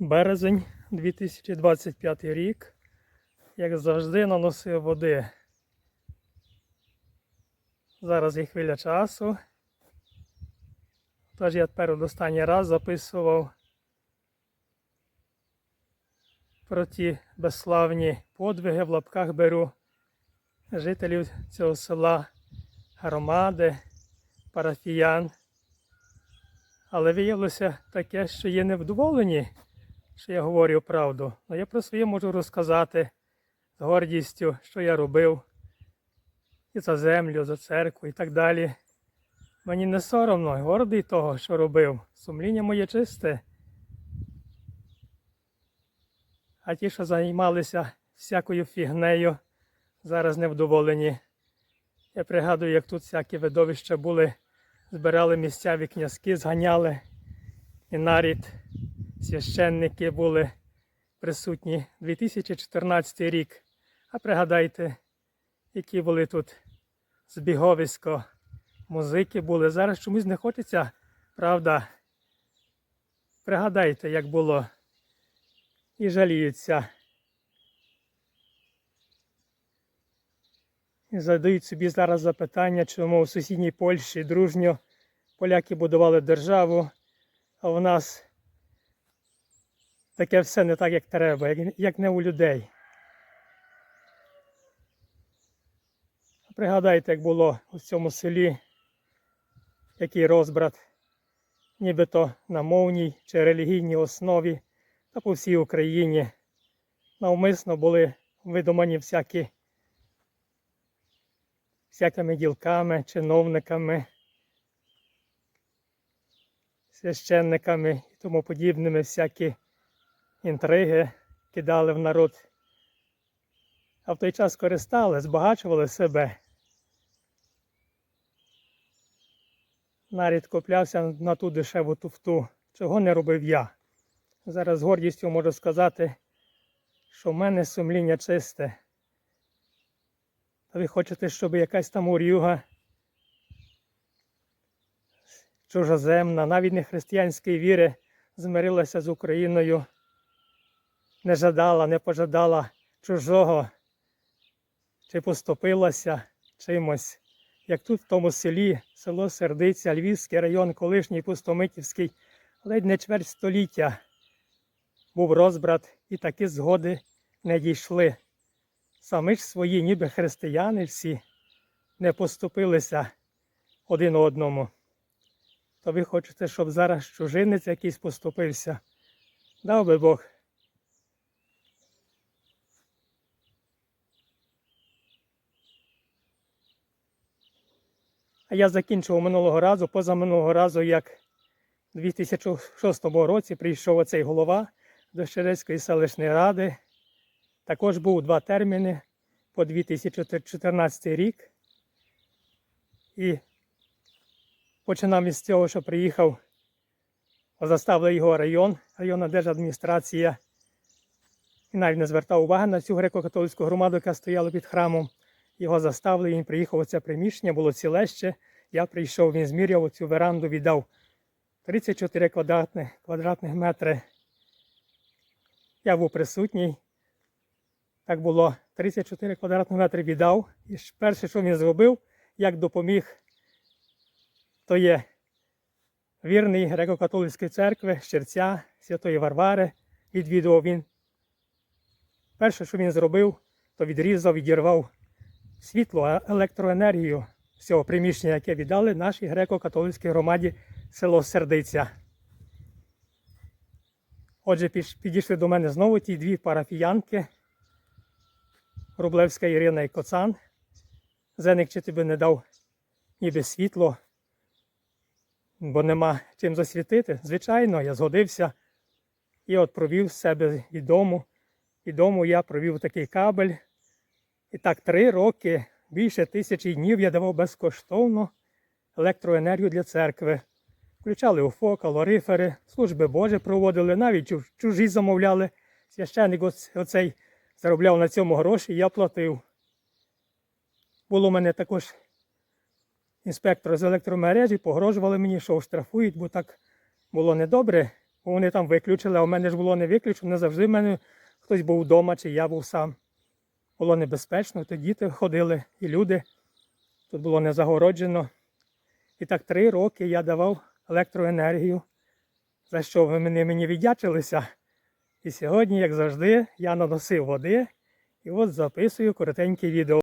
Березень 2025 рік. Як завжди, наносив води. Зараз є хвиля часу. Тож я тепер останній раз записував про ті безславні подвиги в лапках беру жителів цього села, громади, парафіян. Але виявилося таке, що є невдоволені, що я говорю правду. Але я про своє можу розказати з гордістю, що я робив і за землю, за церкву і так далі. Мені не соромно, гордий того, що робив. Сумління моє чисте. А ті, що займалися всякою фігнею, зараз невдоволені. Я пригадую, як тут всякі видовища були, збирали місцеві князки, зганяли, і нарід, священники були присутні 2014 рік. А пригадайте, які були тут збіговисько, музики були. Зараз чомусь не хочеться, правда. Пригадайте, як було. І жаліються. І задають собі зараз запитання, чому у сусідній Польщі дружньо поляки будували державу, а у нас таке все не так, як треба, як, як не у людей. Пригадайте, як було у цьому селі, який розбрат, нібито на мовній чи релігійній основі та по всій Україні навмисно були видумані всякі всякими ділками, чиновниками, священниками і тому подібними всякі інтриги кидали в народ. А в той час користали, збагачували себе. Нарід куплявся на ту дешеву туфту, чого не робив я. Зараз з гордістю можу сказати, що в мене сумління чисте. Та ви хочете, щоб якась там урюга чужоземна, навіть не християнської віри, змирилася з Україною, не жадала, не пожадала чужого, чи поступилася чимось. Як тут в тому селі, село Сердиця, Львівський район, колишній Пустомитівський, ледь не чверть століття був розбрат, і такі згоди не дійшли. Самі ж свої, ніби християни всі, не поступилися один одному. То ви хочете, щоб зараз чужинець якийсь поступився? Дав би Бог. А я закінчував минулого разу, позаминулого разу, як у 2006 році прийшов оцей голова до Щерецької селищної ради. Також був два терміни по 2014 рік. І починав із цього, що приїхав, заставили його район, районна держадміністрація. І навіть не звертав уваги на цю греко-католицьку громаду, яка стояла під храмом. Його заставили, він приїхав у це приміщення, було цілеще. Я прийшов, він зміряв цю веранду, віддав 34 квадратних, квадратних метри. Я був присутній. Так було 34 квадратні метри віддав. І перше, що він зробив, як допоміг, то є вірний греко-католицької церкви, Щерця, Святої Варвари. Відвідував він. Перше, що він зробив, то відрізав, відірвав світло, електроенергію з цього приміщення, яке віддали нашій греко-католицькій громаді село Сердиця. Отже, підійшли до мене знову ті дві парафіянки. Рублевська Ірина і Коцан. Зеник чи тобі не дав ніби світло, бо нема чим засвітити. Звичайно, я згодився і от провів себе від дому. Від дому я провів такий кабель. І так три роки, більше тисячі днів я давав безкоштовно електроенергію для церкви. Включали УФО, калорифери, служби Божі проводили, навіть чужі замовляли. Священник оцей заробляв на цьому гроші, я платив. Було у мене також інспектор з електромережі, погрожували мені, що оштрафують, бо так було недобре. Бо Вони там виключили, а у мене ж було не виключено. Не завжди в мене хтось був вдома, чи я був сам. Було небезпечно, то діти ходили і люди. Тут було не загороджено. І так три роки я давав електроенергію, за що вони мені віддячилися. І сьогодні, як завжди, я наносив води і от записую коротеньке відео.